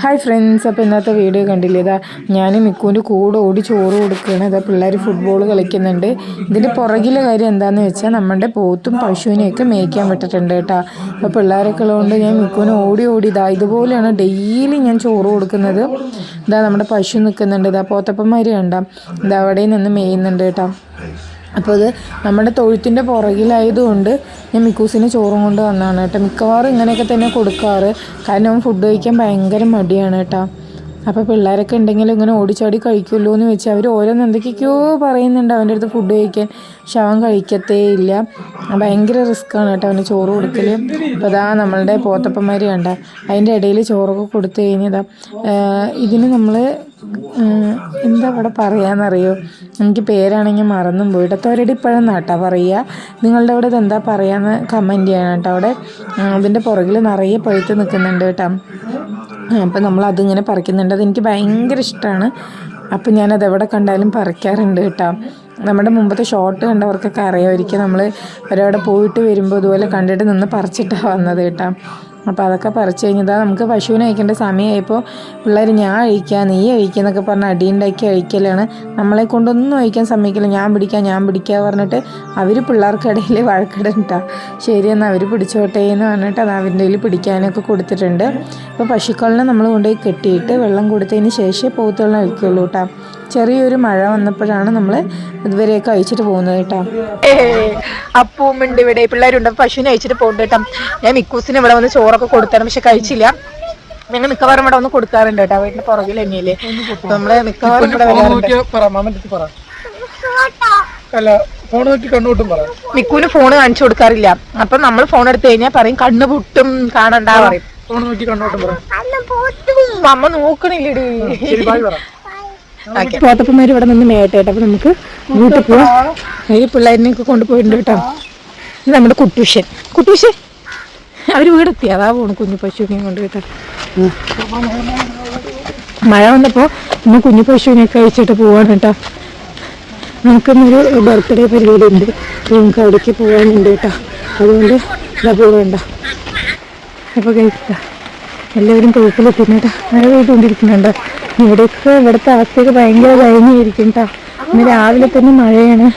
Hi friends അപ്പോൾ ഇന്നത്തെ video കണ്ടില്ലേ? ഇതാ ഞാൻ മിക്കുവിന്റെ കൂടെ ഓടി ചോറ് കൊടുക്കുകയാണ്. ഇതാ പിള്ളേർ ഫുട്ബോൾ കളിക്കുന്നുണ്ട്. ഇതിന്റെ പുറകിലെ കാര്യം എന്താണെന്ന് വെച്ചാൽ നമ്മുടെ പോത്തും പശുവിനെയൊക്കെ മേയ്ക്കാൻ വിട്ടിട്ടുണ്ട് കേട്ടോ. അപ്പോൾ പിള്ളേരൊക്കെ ഉള്ളതുകൊണ്ട് ഞാൻ മിക്കുവിന് ഓടി ഓടി ഇതാ ഇതുപോലെയാണ് ഡെയിലി ഞാൻ ചോറ് കൊടുക്കുന്നത്. ഇതാ നമ്മുടെ പശു നിൽക്കുന്നുണ്ട്. ഇതാ പോത്തപ്പന്മാർ കണ്ടാം. ഇതാ അവിടെ നിന്ന് മേയുന്നുണ്ട് കേട്ടോ. അപ്പോൾ അത് നമ്മുടെ തൊഴുത്തിന്റെ പുറകിലായതുകൊണ്ട് ഞാൻ മിക്കൂസിന് ചോറും കൊണ്ട് വന്നതാണ് കേട്ടോ. മിക്കവാറും ഇങ്ങനെയൊക്കെ തന്നെ കൊടുക്കാറ്. കാരണം ഫുഡ് കഴിക്കാൻ ഭയങ്കര മടിയാണ് കേട്ടോ. അപ്പോൾ പിള്ളേരൊക്കെ ഉണ്ടെങ്കിൽ ഇങ്ങനെ ഓടിച്ചാടി കഴിക്കുമല്ലോ എന്ന് വെച്ചാൽ അവർ ഓരോന്ന് എന്തൊക്കെയൊക്കെയോ പറയുന്നുണ്ട് അവന്റെ അടുത്ത് ഫുഡ് കഴിക്കാൻ. പക്ഷെ അവൻ കഴിക്കത്തേ ഇല്ല. ഭയങ്കര റിസ്ക്കാണ് കേട്ടോ അവന് ചോറ് കൊടുക്കൽ അപ്പോൾ അതാ നമ്മളുടെ പോത്തപ്പന്മാർ കണ്ട. അതിന്റെ ഇടയിൽ ചോറൊക്കെ കൊടുത്തു കഴിഞ്ഞതാ. ഇതിന് നമ്മൾ എന്താ അവിടെ പറയാന്നറിയോ? എനിക്ക് പേരാണെങ്കിൽ മറന്നും പോയി ഇടത്തോരടി ഇപ്പോഴും നാട്ടാ പറയുക. നിങ്ങളുടെ അവിടെ എന്താ പറയാന്ന് കമന്റ് ചെയ്യണം കേട്ടോ അവിടെ. അതിന്റെ പുറകിൽ നിറയെ പഴുത്ത് നിൽക്കുന്നുണ്ട് കേട്ടോ. അപ്പം നമ്മൾ അതിങ്ങനെ പറിക്കുന്നുണ്ട് അതെനിക്ക് ഭയങ്കര ഇഷ്ടമാണ് അപ്പം ഞാനത് എവിടെ കണ്ടാലും പറിക്കാറുണ്ട് കേട്ടോ. നമ്മുടെ മുമ്പത്തെ ഷോട്ട് കണ്ടവർക്കൊക്കെ അറിയാമായിരിക്കും നമ്മൾ ഒരവിടെ പോയിട്ട് വരുമ്പോൾ ഇതുപോലെ കണ്ടിട്ട് നിന്ന് പറിച്ചിട്ടാണ് വന്നത് കേട്ടോ. അപ്പോൾ അതൊക്കെ പറിച്ചു കഴിഞ്ഞതാ നമുക്ക് പശുവിനെ അയക്കേണ്ട സമയമായപ്പോൾ പിള്ളേർ ഞാൻ അഴിക്കുക നീ അഴിക്കുക പറഞ്ഞ് അടിയുണ്ടാക്കി അഴിക്കലാണ് നമ്മളെ കൊണ്ടൊന്നും അഴിക്കാൻ സമ്മതിക്കില്ല. ഞാൻ പിടിക്കാം ഞാൻ പിടിക്കുക പറഞ്ഞിട്ട് അവർ പിള്ളേർക്കിടയിൽ വഴക്കിടണ്ടാ. ശരിയെന്നാൽ അവർ പിടിച്ചോട്ടെ എന്ന് പറഞ്ഞിട്ട് അത് അവരുടെ കയ്യിൽ പിടിക്കാനൊക്കെ കൊടുത്തിട്ടുണ്ട്. അപ്പോൾ പശുക്കളിനെ നമ്മൾ കൊണ്ടുപോയി കെട്ടിയിട്ട് വെള്ളം കൊടുത്തതിന് ശേഷമേ പോത്തുകളിനെ അഴിക്കുള്ളൂ കേട്ടോ. ചെറിയൊരു മഴ വന്നപ്പോഴാണ് നമ്മൾ ഇതുവരെയൊക്കെ അയച്ചിട്ട് പോകുന്നത് കേട്ടോ. അപ്പൂമുണ്ട് ഇവിടെ. പിള്ളേരുണ്ട്. പശുവിനെ അയച്ചിട്ട് പോകുന്നുണ്ട് കേട്ടോ. ഞാൻ മിക്കൂസിന് ഇവിടെ വന്ന് ചോറൊക്കെ കൊടുത്താണ് പക്ഷെ കഴിച്ചില്ല. ഞങ്ങൾ മിക്കവാറും ഇവിടെ വന്ന് കൊടുക്കാറുണ്ട് കേട്ടോ. വീട്ടിന് പുറകിൽ തന്നെയല്ലേ. നമ്മൾ മിക്കവാറും ഇവിടെ അല്ല ഫോൺ നോക്കി പറ. മിക്കുവിന് ഫോൺ കാണിച്ചു കൊടുക്കാറില്ല. അപ്പൊ നമ്മൾ ഫോൺ എടുത്തു കഴിഞ്ഞാൽ പറയും കണ്ണു പൊട്ടും കാണണ്ട പറയും. ഫോൺ നോക്കി കണ്ണോട്ടും പറ. അമ്മ നോക്കണില്ലടി. പറ പോത്തപ്പന്മാർ ഇവിടെ നിന്ന് മേയട്ടെ കേട്ടോ അപ്പൊ നമുക്ക് വീട്ടിൽ പോവാം. ഈ പിള്ളേരിനെയൊക്കെ കൊണ്ടുപോയിട്ടുണ്ട് കേട്ടോ. ഇത് നമ്മുടെ കുട്ടൂഷൻ കുട്ടൂഷൻ അവർ വീടെത്തി. അതാ പോണു കുഞ്ഞു പശുവിനെയും കൊണ്ട് കേട്ടോ. മഴ വന്നപ്പോ ഇന്ന് കുഞ്ഞു പശുവിനെയൊക്കെ അയച്ചിട്ട് പോവാണ് കേട്ടോ. നമുക്കിന്നൊരു ബർത്ത്ഡേ പരിപാടി ഉണ്ട്. നമുക്ക് അവിടേക്ക് പോകാനുണ്ട് കേട്ടോ. അതുകൊണ്ട് ഇതാ പോകണ്ട അപ്പോൾ കഴിക്കുക എല്ലാവരും തൊഴുത്തിലെത്തുന്നുണ്ട് മഴ പെയ്തുകൊണ്ടിരിക്കുന്നുണ്ട് ഇവിടെയൊക്കെ ഇവിടുത്തെ അവസ്ഥയൊക്കെ ഭയങ്കര കഴിഞ്ഞിരിക്കും കേട്ടോ ഇന്ന് രാവിലെ തന്നെ മഴയാണ്.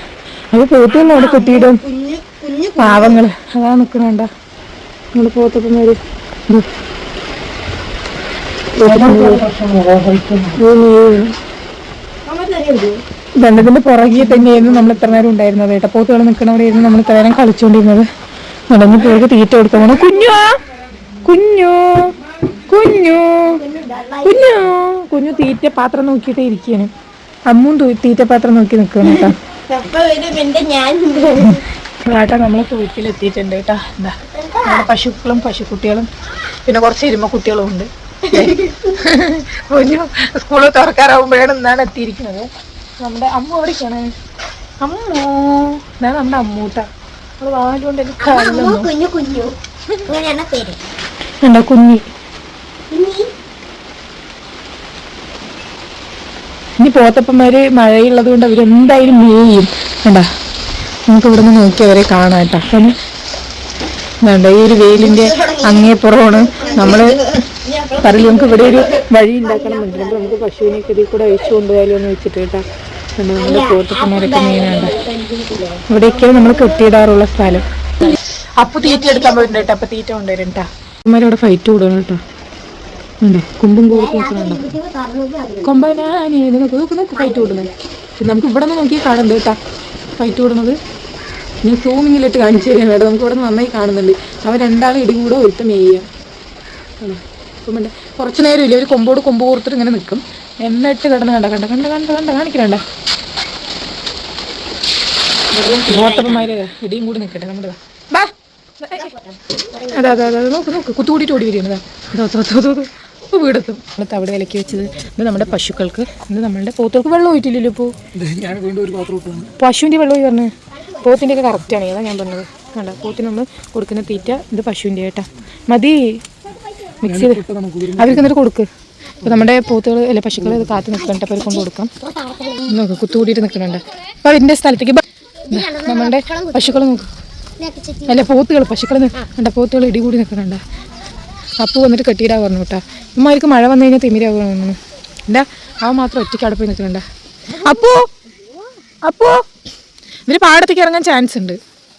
അത് പോത്തുകൊണ്ട് അവിടെ കുത്തിയിടും പാവങ്ങൾ അതാ നിൽക്കണണ്ട നിങ്ങൾ പോത്തപ്പന്മാര് ദണ്ഡത്തിന്റെ പുറകെ തന്നെയായിരുന്നു നമ്മൾ ഇത്ര നേരം ഉണ്ടായിരുന്നത് കേട്ടോ. പോത്തുകൾ നിൽക്കണവരെയായിരുന്നു നമ്മൾ ഇത്ര നേരം കളിച്ചുകൊണ്ടിരുന്നത്. നടന്ന് പോയി തീറ്റ കൊടുക്കണം കുഞ്ഞോ? കുഞ്ഞു? കുഞ്ഞു. കുഞ്ഞു കുഞ്ഞു. തീറ്റ പാത്രം നോക്കിയിട്ട് ഇരിക്കുകയാണ്. അമ്മും തീറ്റ പാത്രം നോക്കി നിൽക്കുകയാണ് കേട്ടോ. കേട്ടാ നമ്മളെ തൊഴുത്തിലെത്തിയിട്ടുണ്ട് കേട്ടാ. എന്താ? നമ്മുടെ പശുക്കളും പശുക്കുട്ടികളും പിന്നെ കുറച്ച് ഇരുമ കുട്ടികളും ഉണ്ട്. കുഞ്ഞു സ്കൂൾ തുറക്കാറാവുമ്പോഴാണ് ഇന്നാണ് എത്തിയിരിക്കുന്നത്. നമ്മുടെ അമ്മ എവിടേക്കാണ് അമ്മൂ ഞാൻ നമ്മുടെ അമ്മൂട്ടാ. നമ്മൾ വാലുകൊണ്ട് എനിക്ക് കുഞ്ഞു കുഞ്ഞു. കുഞ്ഞി. പോത്തപ്പന്മാര് മഴയുള്ളത് കൊണ്ട് അവരെന്തായാലും മേയും കണ്ടാ? നമുക്ക് ഇവിടെ നിന്ന് നോക്കി അവരെ കാണാം കേട്ടോ. അപ്പം വേണ്ട ഈ ഒരു വെയിലിന്റെ അങ്ങേപ്പുറമാണ് നമ്മൾ പറയില്ല നമുക്ക് ഇവിടെ ഒരു വഴി ഉണ്ടാക്കണം എന്നുണ്ട്. നമുക്ക് പശുവിനെയൊക്കെ ഇതിൽ കൂടെ അഴിച്ചു കൊണ്ടുപോയാലോ എന്ന് വെച്ചിട്ട് കേട്ടാ. നമ്മുടെ പോത്തപ്പന്മാരൊക്കെ മെയിനാണ് ഇവിടെയൊക്കെയാണ് നമ്മൾ കെട്ടിയിടാറുള്ള സ്ഥലം. അപ്പൊ തീറ്റ എടുക്കാൻ പോയിട്ടുണ്ടോ കേട്ടോ. അപ്പൊ തീറ്റ കൊണ്ടുവരും കേട്ടോ. ഫൈറ്റ് കൂടണം കേട്ടോ. ഉണ്ടോ കുമ്പും കൂടി നോക്കണുണ്ടോ കൊമ്പനാനി നോക്ക്? നോക്ക് നോക്ക് ഫൈറ്റ് കൂടുന്നത് പക്ഷെ നമുക്ക് ഇവിടെ നിന്ന് നോക്കി കാണുന്നുണ്ട് കേട്ടാ. ഫൈറ്റ് കൂടുന്നത് ഞാൻ സൂമിങ്ങിലിട്ട് കാണിച്ചു തരാം മേഡം നമുക്ക് ഇവിടെ നിന്ന് നന്നായി കാണുന്നുണ്ട്. അവൻ രണ്ടാളും ഇടി കൂടെ ഒരുത്ത മേയ്യ അപ്പം വേണ്ട കുറച്ച് നേരം ഇല്ല? ഒരു കൊമ്പോട് കൊമ്പ് കോർത്തിട്ട് ഇങ്ങനെ നിൽക്കും എന്നിട്ട് കിടന്ന് കണ്ട കണ്ട കണ്ട കണ്ട കണ്ട കാണിക്കണ്ട ഓട്ടപ്പന്മാരെ ഇടിയും കൂടി നിൽക്കട്ടെ നമ്മുടെ അതെ അതെ അതെ നോക്ക് നോക്ക്. കുത്തുകൂടിയിട്ട് ഓടി വരികയാണ്. ഇപ്പോൾ വീടെത്തും. നമ്മൾ തവിടെ വിലക്കി വെച്ചത് ഇത് നമ്മുടെ പശുക്കൾക്ക് ഇത് നമ്മളുടെ പോത്തുകൾക്ക് വെള്ളം ഒഴിറ്റില്ലല്ലോ ഇപ്പോൾ പശുവിന്റെ വെള്ളം പറഞ്ഞു. പോത്തിന്റെ ഒക്കെ കറക്റ്റാണ് അതാ ഞാൻ പറഞ്ഞത്. വേണ്ട പോത്തിന് നമ്മൾ കൊടുക്കുന്ന തീറ്റ ഇത് പശുവിന്റെ കേട്ടാ മതി. മിക്സ് ചെയ്ത്. അവർക്ക് എന്നിട്ട് കൊടുക്ക്. അപ്പോൾ നമ്മുടെ പോത്തുകൾ അല്ലെ പശുക്കൾ ഇത് കാത്തു നിൽക്കണ്ട അപ്പോൾ കൊണ്ട് കൊടുക്കാം. നോക്ക് കുത്തുകൂടിയിട്ട് നിൽക്കുന്നുണ്ട്. അപ്പോൾ അതിന്റെ സ്ഥലത്തേക്ക് നമ്മളുടെ പശുക്കൾ നോക്കും. അല്ല പോത്തുകൾ പശുക്കൾ കണ്ട പോത്തുകൾ ഇടികൂടി നിൽക്കുന്നുണ്ട്. അപ്പു വന്നിട്ട് കെട്ടിയിടാ പറഞ്ഞു കേട്ടാ. ഉമ്മമാർക്ക് മഴ വന്നു കഴിഞ്ഞാൽ തിമിരാവുന്നു എന്താ? അവൻ മാത്രം ഒറ്റയ്ക്ക് അവിടെ പോയി നിൽക്കുന്നുണ്ട. അപ്പു! അപ്പു! ഇവർ പാടത്തേക്ക് ഇറങ്ങാൻ ചാൻസ് ഉണ്ട്.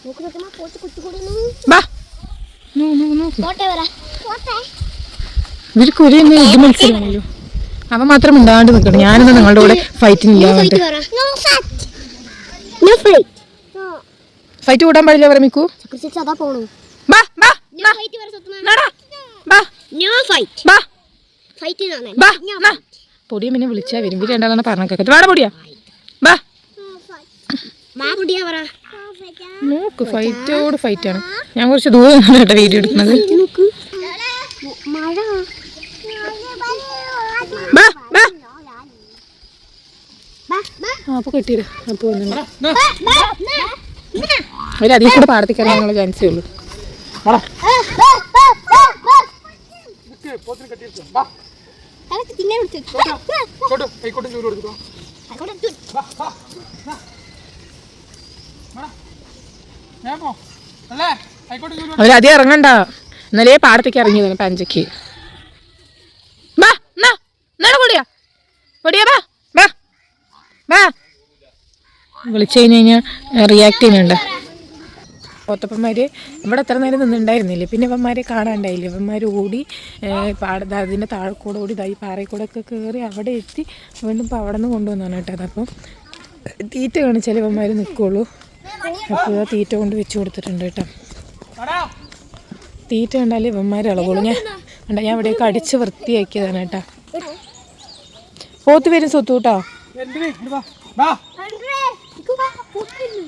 നോക്ക് കുരി ബാ ഇത് അവൻ മാത്രം മിണ്ടാണ്ട് നിൽക്കണം. ഞാനെന്നാ നിങ്ങളുടെ കൂടെ ഫൈറ്റിംഗ് ഇല്ലാണ്ട് വരാ നോ ഫൈറ്റ് കൂടാൻ പാടില്ല പറ മിക്കു. ചക്രസിക്സ് അതാ പോണു. ബാ ബാ നോ ഫൈറ്റ് വരെ സത്യം നടാ. ബാ. നോ ഫൈറ്റ് ബാ. ഫൈറ്റ് ആണ് ബാ. നാ. പൊടിയ പിന്നെ വിളിച്ചാ വരും. ഇവർ രണ്ടാളാണ് പറഞ്ഞ കേക്കത്ത് വേണ പൊടിയാ. ബാ. മാ പൊടിയാ പറ. നോക്ക് ഫൈറ്റോട് ഫൈറ്റ് ആണ് ഞാൻ കുറച്ച് ദൂരെ നിന്നാണ് കേട്ടോ വീഡിയോ എടുക്കുന്നത്. നോക്ക്. മഴ. ബാ ബാ. ബാ ബാ. ആ അപ്പൊ കിട്ടിയില്ല അപ്പൊ അവരധികം കൂടെ പാടത്തേക്ക് ഇറങ്ങാനുള്ള ചാൻസേ ഉള്ളൂ വാടാ. നിക്ക്, പോത്തിന് കെട്ടിയിരിക്കുക. വാ, അതൊക്കെ തിന്നാൻ വിളിച്ചു ഇങ്ങോട്ട്, കൈക്കോട്ടും ചൂട് കൊടുത്തിട്ടോ. വാ, വാ, വാ. വാടാ. ഞാൻ പോ. അല്ലേ? കൈക്കോട്ടും ചൂട് അവർ അധികം ഇറങ്ങണ്ട എന്നാലേ പാടത്തേക്ക് ഇറങ്ങിയതാണ് പഞ്ചക്ക് ബാ എന്നാ എന്നാണ് പൊടിയാ പൊടിയാ ബാ ബാ ബാ വിളിച്ചു കഴിഞ്ഞ് കഴിഞ്ഞാൽ റിയാക്ട് ചെയ്യുന്നുണ്ട് പോത്തപ്പന്മാർ ഇവിടെ എത്ര നേരം നിന്നുണ്ടായിരുന്നില്ലേ പിന്നെ ഇവന്മാരെ കാണാണ്ടായില്ല. ഇവന്മാർ ഓടി പാട അതിന്റെ താഴെ കൂടെ ഓടി ഇതായി പാറയിൽ കൂടെ ഒക്കെ കയറി അവിടെ എത്തി വീണ്ടും ഇപ്പോൾ അവിടെ നിന്ന് കൊണ്ടുവന്നാണ് കേട്ടോ അതപ്പം തീറ്റ കാണിച്ചാൽ ഇവന്മാർ നിൽക്കുള്ളൂ അപ്പോൾ ആ തീറ്റ കൊണ്ട് വെച്ച് കൊടുത്തിട്ടുണ്ട് കേട്ടോ. തീറ്റ കണ്ടാലേ ഇവന്മാർ ഇളകുള്ളൂ ഞാൻ ഉണ്ട ഞാൻ ഇവിടെയൊക്കെ അടിച്ച് വൃത്തിയാക്കിയതാണ് കേട്ടോ. പോത്ത് വരും സ്വത്തു കേട്ടോ. എന്തിന്? ഇങ്ങട് വാ. വാ.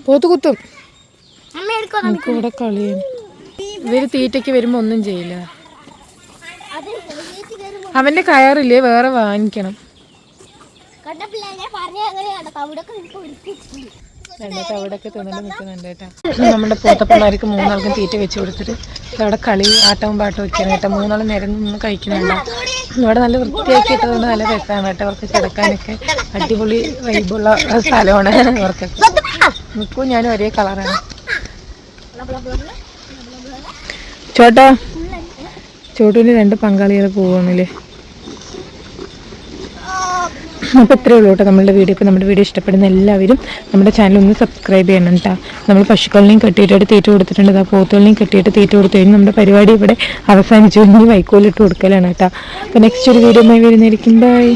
പോത്ത് കുത്തും. നമുക്ക് ഇവിടെ കളിയാണ്. ഇവർ തീറ്റയ്ക്ക് വരുമ്പോ ഒന്നും ചെയ്യില്ല. അവന്റെ കയറില്ലേ വേറെ വാങ്ങിക്കണം. അവിടൊക്കെ തിന്നിട്ട് നിൽക്കുന്നുണ്ട് കേട്ടോ. നമ്മുടെ പോത്തപ്പിള്ളേർക്ക് മൂന്നാൾക്കും തീറ്റ വെച്ച് കൊടുത്തിട്ട് അവിടെ കളി ആട്ടവും പാട്ടും ഒക്കെയാണ് കേട്ടോ. മൂന്നാൾ നേരം നിന്ന് കഴിക്കുന്നുണ്ട് ഇവിടെ നല്ല വൃത്തിയാക്കി ഇട്ടതുകൊണ്ട് നല്ല രസമാണ് കേട്ടോ. അവർക്ക് കിടക്കാനൊക്കെ അടിപൊളി വൈബുള്ള സ്ഥലമാണ് അവർക്ക് മിക്കും ഞാനും ഒരേ കളറാണ്. ചോട്ടാ. ചോട്ടുവിന് രണ്ട് പങ്കാളികൾ പോവുകയാണല്ലേ അപ്പോൾ ഇത്രയേ ഉള്ളൂ കേട്ടോ നമ്മളുടെ വീഡിയോ. ഇപ്പോൾ നമ്മുടെ വീഡിയോ ഇഷ്ടപ്പെടുന്ന എല്ലാവരും നമ്മുടെ ചാനൽ ഒന്ന് സബ്സ്ക്രൈബ് ചെയ്യണം കേട്ടോ നമ്മൾ പശുക്കളിനെയും കെട്ടിയിട്ട് തീറ്റ കൊടുത്തിട്ടുണ്ട്. ആ പോത്തുകളിനെയും കെട്ടിയിട്ട് തീറ്റ കൊടുത്തു കഴിഞ്ഞ് നമ്മുടെ പരിപാടി ഇവിടെ അവസാനിച്ചു. ഇനി വൈക്കോലിട്ട് കൊടുക്കലാണ് കേട്ടോ അപ്പോൾ നെക്സ്റ്റ് ഒരു വീഡിയോ വരുന്നതായിരിക്കും. ബൈ